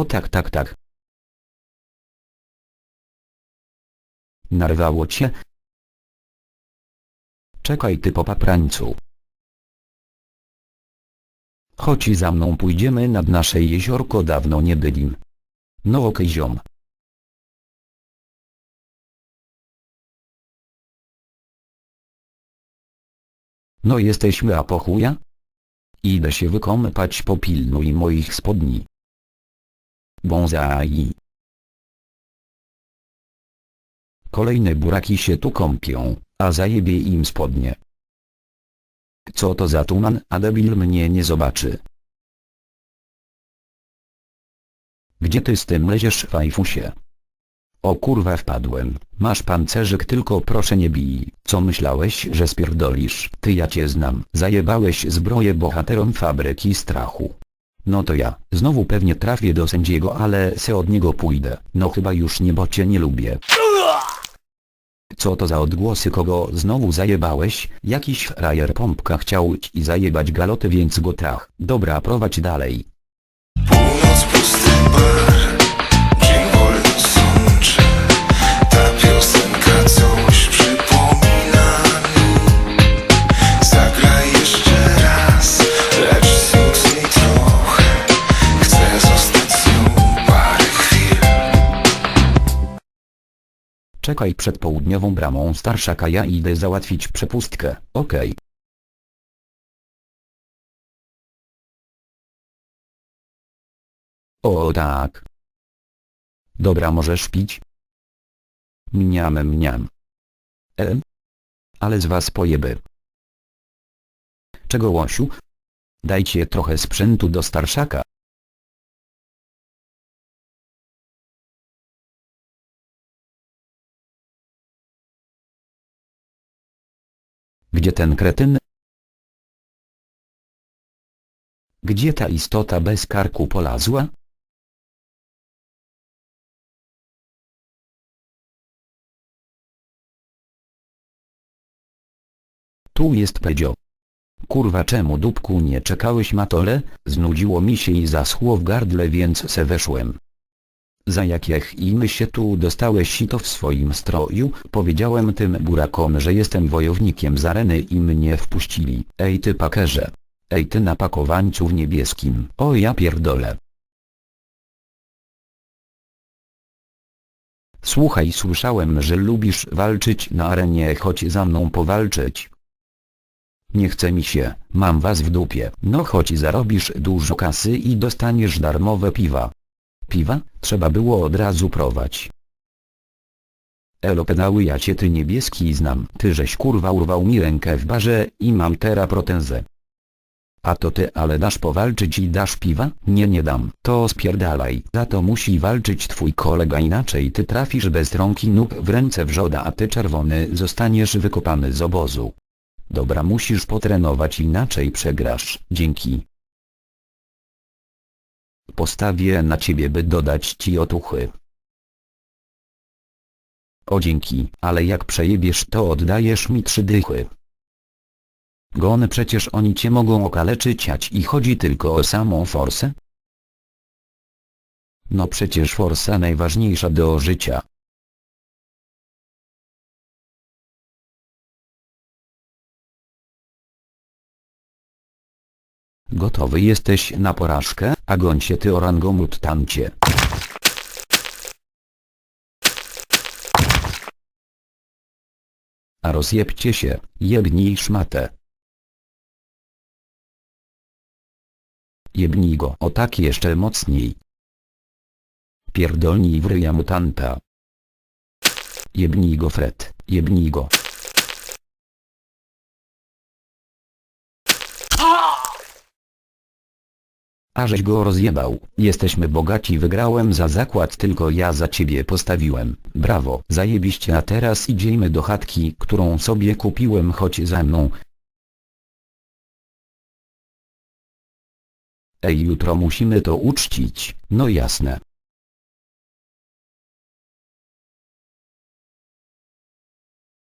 O tak tak tak. Narwało cię? Czekaj ty po paprańcu. Chodź za mną pójdziemy nad nasze jeziorko dawno nie byli. No okej ziom. No jesteśmy a po chuja? Idę się wykąpać popilnuj moich spodni. Bonsai. Kolejne buraki się tu kąpią, a zajebie im spodnie. Co to za tuman, a debil mnie nie zobaczy. Gdzie ty z tym leziesz fajfusie? O kurwa wpadłem, masz pancerzyk tylko proszę nie bij, co myślałeś, że spierdolisz, ty ja cię znam, zajebałeś zbroję bohaterom fabryki strachu. No to ja, znowu pewnie trafię do sędziego ale se od niego pójdę, no chyba już nie bo cię nie lubię. Co to za odgłosy kogo znowu zajebałeś? Jakiś frajer pompka chciał ci zajebać galoty więc go trach. Dobra prowadź dalej. Czekaj przed południową bramą starszaka ja idę załatwić przepustkę, okej. O tak. Dobra możesz pić? Mniam mniam. E? Ale z was pojeby. Czego łosiu? Dajcie trochę sprzętu do starszaka. Gdzie ten kretyn? Gdzie ta istota bez karku polazła? Tu jest Pedzio. Kurwa czemu dupku nie czekałeś matole? Znudziło mi się i zaschło w gardle więc se weszłem. Za jakich imy się tu dostałeś i to w swoim stroju, powiedziałem tym burakom, że jestem wojownikiem z areny i mnie wpuścili. Ej ty pakerze. Ej ty na pakowańcu w niebieskim. O ja pierdolę. Słuchaj słyszałem, że lubisz walczyć na arenie chodź za mną powalczyć. Nie chce mi się, mam was w dupie. No chodź zarobisz dużo kasy i dostaniesz darmowe piwa. Piwa? Trzeba było od razu prować. Elo pedały ja cię ty niebieski znam. Ty żeś kurwa urwał mi rękę w barze i mam tera protezę. A to ty ale dasz powalczyć i dasz piwa? Nie nie dam. To spierdalaj. Za to musi walczyć twój kolega inaczej ty trafisz bez rąki nóg w ręce wrzoda a ty czerwony zostaniesz wykopany z obozu. Dobra musisz potrenować inaczej przegrasz. Dzięki. Postawię na ciebie by dodać ci otuchy. O dzięki, ale jak przejebiesz to oddajesz mi trzy dychy. Gon przecież oni cię mogą okaleczyć i chodzi tylko o samą forsę? No przecież forsa najważniejsza do życia. Gotowy jesteś na porażkę, a gońcie ty orangomut tamcie. A rozjebcie się, jebnij szmatę. Jebnij go o tak jeszcze mocniej. Pierdolnij w ryja mutanta. Jebnij go Fred, jebnij go. A żeś go rozjebał, jesteśmy bogaci wygrałem za zakład tylko ja za ciebie postawiłem, brawo, zajebiście a teraz idziemy do chatki, którą sobie kupiłem chodź za mną. Ej jutro musimy to uczcić, no jasne.